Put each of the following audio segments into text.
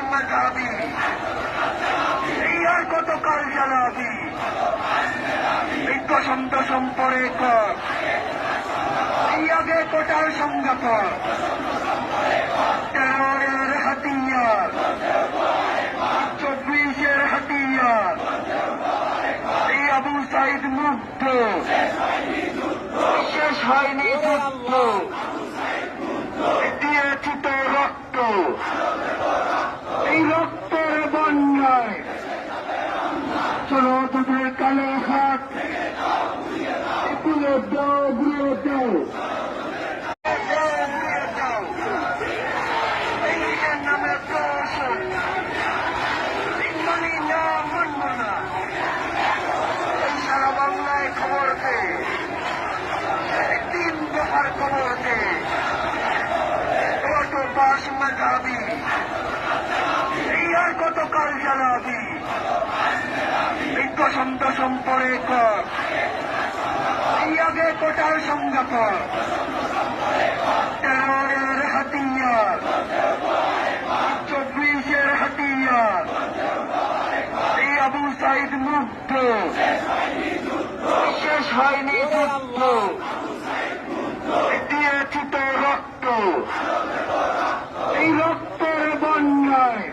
মাঝাবি এই আর কত কাল জ্বালাবি এই দশম দশম পরে কর এই আগে কোটার সংজ্ঞাপন তেরোরের হাতিয়ার। চব্বিশের হাতিয়ার। এই আবু সাইদ মুগ্ধ। শেষ হয়নি যুদ্ধ। দিয়েছি তো রক্ত এই রক্তের বন্যায় চলো তোদের কালো হাতগুলো দাও গুলো দাও কত কাল জ্বালাবি ছন্দ সম্পরে এই কোটাল সংগত। সংঘাত হাতিয়ার। চব্বিশের হাতিয়ার। এই আবু সাইদ মুগ্ধ। শেষ হয়নি যুদ্ধ। দিয়েছিত রক্ত। এই রক্তের বন্যায়।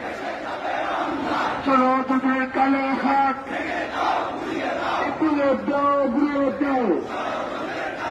চলো হাত। go, we'll go.